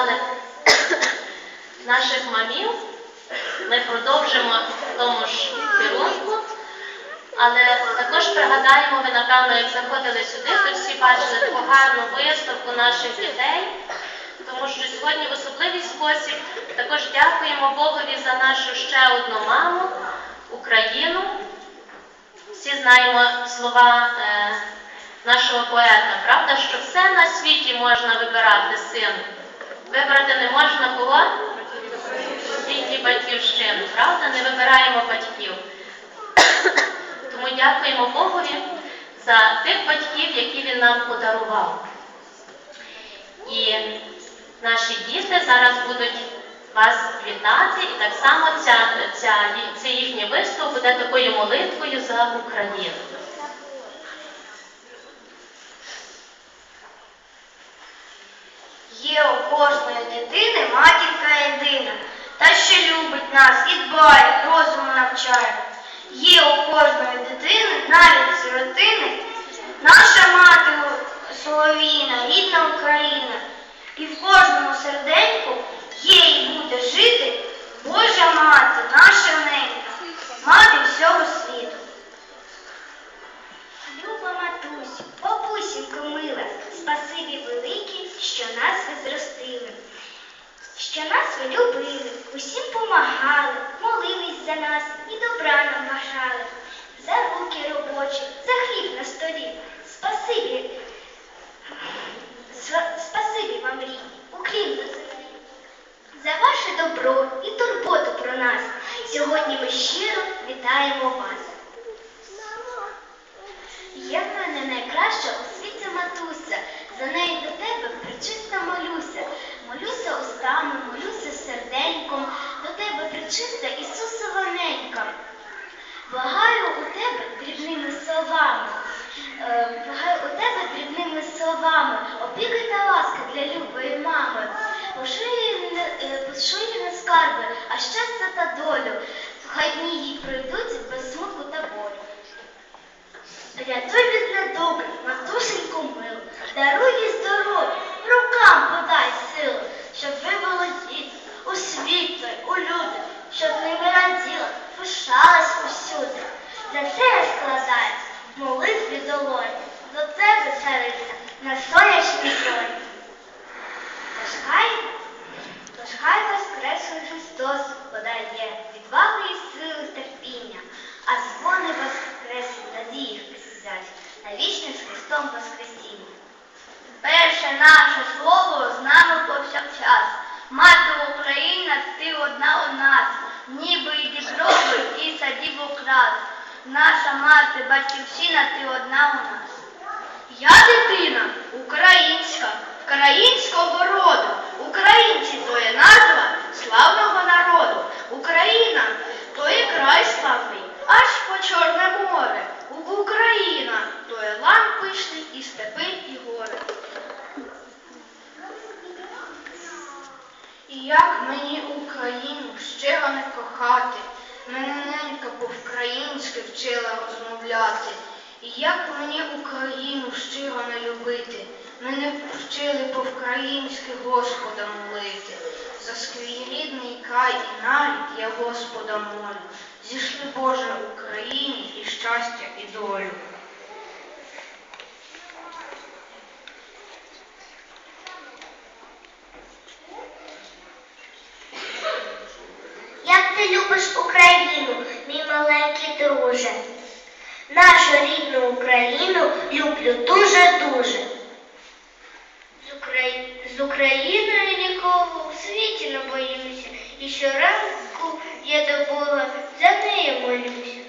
привітали наших мамів. Ми продовжимо в тому ж керунку. Але також пригадаємо, ви, напевно, як заходили сюди, то всі бачили таку гарну виставку наших дітей, тому що сьогодні в особливий спосіб також дякуємо Богові за нашу ще одну маму, Україну. Всі знаємо слова е, нашого поета, правда, що все на світі можна вибирати син. Вибрати не можна кого? Тільки батьківщину, правда? Не вибираємо батьків. Тому дякуємо Богові за тих батьків, які він нам подарував. І наші діти зараз будуть вас вітати, і так само ця, ця, цей їхній виступ буде такою молитвою за Україну. Є у кожної дитини матінка єдина, та що любить нас і дбає, розуму навчає. Є у кожної дитини, навіть сиротини, наша мати Соловіна, рідна Україна. І в кожному серденьку є і буде жити Божа мати, наша ненька, мати всього світу. Люба матусю, бабусінько мила, спасибі великі, що нас ви зростили, що нас ви любили, усім помагали, молились за нас і добра нам бажали, за руки робочі, за хліб на столі. Спасибі, Сва- спасибі вам, рідні, уклін до землі. За ваше добро і турботу про нас. Сьогодні ми щиро вітаємо вас. Є в мене найкраща у світі матуся, за неї до тебе причисто молюся. Молюся устами, молюся серденьком, до тебе причиста Ісусова ненька. Благаю у тебе дрібними словами, е, благаю у тебе дрібними словами, опіки та ласка для любої мами. Пошуй е, не скарби, а щастя та долю. Хай дні їй пройдуть без смутку та болю. Рятуй від недуги, матусеньку милу, даруй їй здоров'я, рукам подай силу, щоб вивело діти у світло, у люди, щоб ними раділа, пишалась усюди. За це я складаю в молитві долоні, до тебе, цариця, на сонячній зорі. Тож хай, воскресний Христос подає відвагу і сили терпіння, а дзвони воскресні надії вкресять на вічне з Христом Воскресіння. Перше наше слово з нами повсякчас. Мати Україна, ти одна у нас, ніби і діброви, і садів окрас. Наша мати, батьківщина, ти одна у нас. Я дитина українська, українського роду. Українці то є назва славного народу. Україна то є край славний, аж по Чорне море. Україна то є лан пишний і степи, і гори. І як мені Україну щиро не кохати, мене ненька по-українськи вчила розмовляти. І як мені Україну щиро не любити, мене вчили по-українськи Господа молити. За свій рідний край і нарід я Господа молю. Зійшли Боже Україні і щастя, і долю. Як ти любиш Україну, мій маленький друже. Нашу рідну Україну люблю дуже-дуже. Украї... З Україною нікого у світі не боюся. І щоранку я до Бога за нею молюся.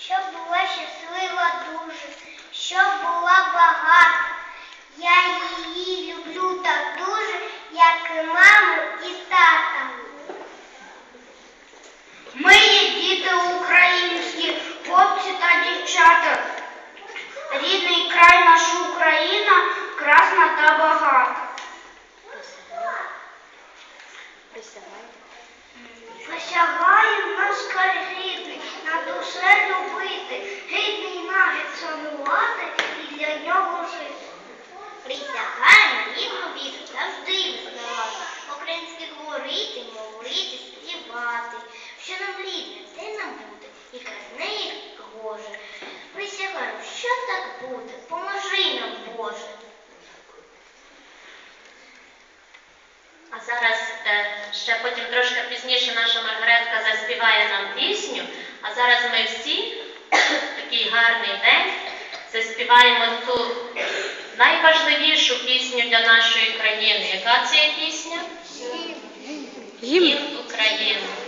Щоб була щаслива дуже, щоб була багата. Я її люблю так дуже, як і маму і тата. Ми є діти українські, хлопці та дівчата. Рідний край наша Україна, красна та багата. Наш край рідний, на душе любити, рідний навіть шанувати і для нього жити. Присягаю рідну віру завжди визнавати. Українське говорити, молити, співати. Що нам рідне, те нам буде, і край неї гоже. Присягаю, що так буде, поможи нам, Боже. А зараз е, ще потім трошки пізніше наша Маргаретка заспіває нам пісню. А зараз ми всі в такий гарний день заспіваємо ту найважливішу пісню для нашої країни. Яка це пісня? Гімн України.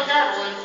Ще є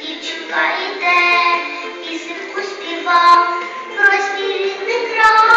дівчинка йде, пісеньку співа, про свій рідний край.